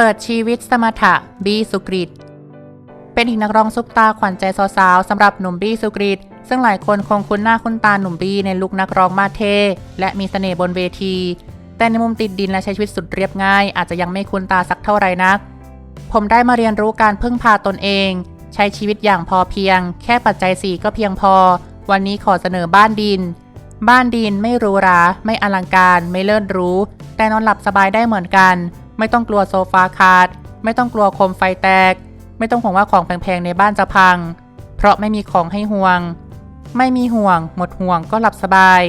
เปิดชีวิตสมถะบีสุกริต เป็นอีกนักร้องซุปตาขวัญใจสาวๆสำหรับหนุ่มบี้สุกริต ซึ่งหลายคนคงคุ้นหน้าคุ้นตาหนุ่มบี้ในลุคนักร้องมาเท และมีเสน่ห์บนเวที แต่ในมุมติดดินและใช้ชีวิตสุดเรียบง่าย อาจจะยังไม่คุ้นตาสักเท่าไหร่นัก ผมได้มาเรียนรู้การพึ่งพาตนเอง ใช้ชีวิตอย่างพอเพียง แค่ปัจจัยสี่ก็เพียงพอ วันนี้ขอเสนอบ้านดิน บ้านดินไม่หรูหราไม่อลังการไม่เลิศรู้ แต่นอนหลับสบายได้เหมือนกัน ไม่ต้องกลัวโซฟาขาด ไม่ต้องกลัวคมไฟแตก ไม่ต้องห่วงว่าของแพงๆในบ้านจะพัง เพราะไม่มีของให้ห่วง ไม่มีห่วง หมดห่วงก็หลับสบาย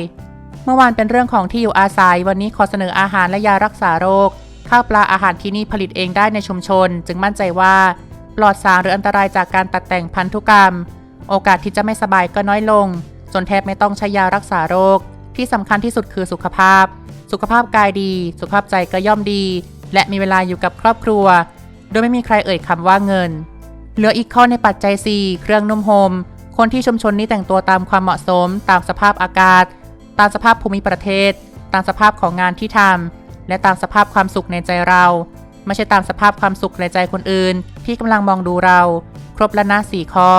เมื่อวานเป็นเรื่องของที่อยู่อาศัยวันนี้ขอเสนออาหารและยารักษาโรคข้าวปลาอาหารที่นี่ผลิตเองได้ในชุมชน จึงมั่นใจว่า ปลอดสารหรืออันตรายจากการตัดแต่งพันธุกรรม โอกาสที่จะไม่สบายก็น้อยลง จนแทบไม่ต้องใช้ยารักษาโรค ที่สำคัญที่สุดคือสุขภาพ สุขภาพกายดี สุขภาพใจก็ย่อมดี และมีเวลาอยู่กับครอบครัว โดยไม่มีใครเอ่ยคำว่าเงิน เหลืออีกข้อในปัจจัย 4 เครื่องนุ่มโฮมคนที่ชุมชนนี้แต่งตัวตามความเหมาะสม ตามสภาพอากาศ ตามสภาพภูมิประเทศ ตามสภาพของงานที่ทำและตามสภาพความสุขในใจเราไม่ใช่ตามสภาพความสุขในใจคนอื่น ที่กำลังมองดูเรา ครบแล้วนะสี่ข้อ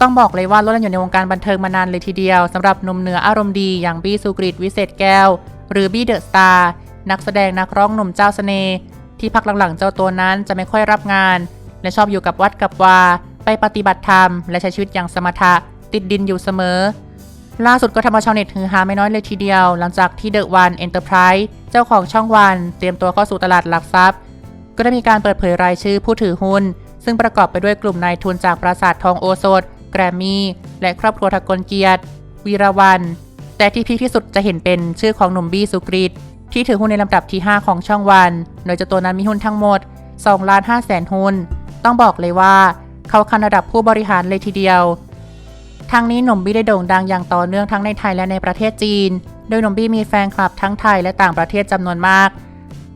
ต้องบอกเลยว่าโลดอยู่ในวงการบันเทิงมานานเลยทีเดียวสำหรับหนุ่มเหนืออารมณ์ดีอย่างบี้สุกริตวิเศษแก้ว หรือบี้เดอะสตาร์นักแสดงนักร้องหนุ่มเจ้าเสน่ห์ที่พักหลังๆเจ้าตัวนั้นจะไม่ค่อยรับงาน และชอบอยู่กับวัดกับวา ไปปฏิบัติธรรม และใช้ชีวิตอย่างสมถะ ติดดินอยู่เสมอ ล่าสุดก็ทำเอาชาวเน็ตฮือฮาไม่น้อยเลยทีเดียว หลังจากที่เดอะวันเอ็นเตอร์ไพรส์เจ้าของช่องวัน เตรียมตัวเข้าสู่ตลาดหลักทรัพย์ ก็ได้มีการเปิดเผยรายชื่อผู้ถือหุ้น ซึ่งประกอบไปด้วยกลุ่มนายทุนจากปราสาททองโอโซด แกรมมี่และครอบครัวทกลเกียรติวีรวันแต่ที่พีคที่สุดจะเห็นเป็นชื่อของหนุ่มบี้สุกริตที่ถือหุ้นในลำดับที่ 5 ของช่องวัน โดยเจ้าตัวนั้นมีหุ้นทั้งหมด2ล้าน5แสนหุ้น ต้องบอกเลยว่า เขาคันระดับผู้บริหารเลยทีเดียว ทั้งนี้หนุ่มบี้ได้โด่งดังอย่างต่อเนื่องทั้งในไทยและในประเทศจีน โดยหนุ่มบี้มีแฟนคลับทั้งไทยและต่างประเทศจำนวนมาก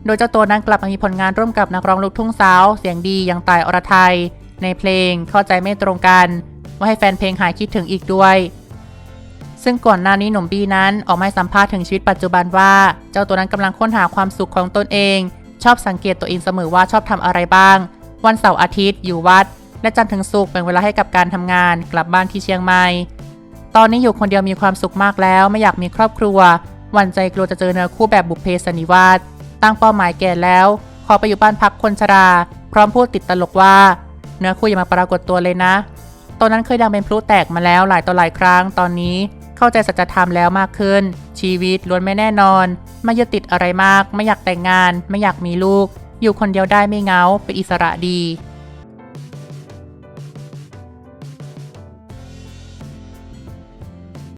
โดยเจ้าตัวนั้นกลับมามีผลงานร่วมกับนักร้องลูกทุ่งสาว เสียงดีอย่างต่ายอรไทย ในเพลงเข้าใจไม่ตรงกัน ว่าให้แฟนเพลงหายคิดถึงอีกด้วย ซึ่งก่อนหน้านี้หนุ่มบีนั้นออกมาสัมภาษณ์ถึงชีวิตปัจจุบันว่า เจ้าตัวนั้นกำลังค้นหาความสุขของตนเอง ชอบสังเกตตัวเองเสมอว่าชอบทำอะไรบ้าง วันเสาร์อาทิตย์อยู่วัด และจันทร์ถึงศุกร์แบ่งเวลาให้กับการทำงาน กลับบ้านที่เชียงใหม่ตอนนี้อยู่คนเดียวมีความสุขมากแล้ว ไม่อยากมีครอบครัวหวันใจกลัวจะเจอเนื้อคู่แบบบุพเพสนิวาสตั้งเป้าหมายแก่แล้ว ขอไปอยู่บ้านพักคนชรา พร้อมพูดติดตลกว่า เนื้อคู่อย่ามาปรากฏตัวเลยนะ ตอนนั้นเคยดังเป็นพลุแตกมาแล้วหลายต่อหลายครั้งตอนนี้ เข้าใจสัจธรรมแล้วมากขึ้น ชีวิตล้วนไม่แน่นอน ไม่ยึดติดอะไรมาก ไม่อยากแต่งงาน ไม่อยากมีลูก อยู่คนเดียวได้ไม่เงาเป็นอิสระดี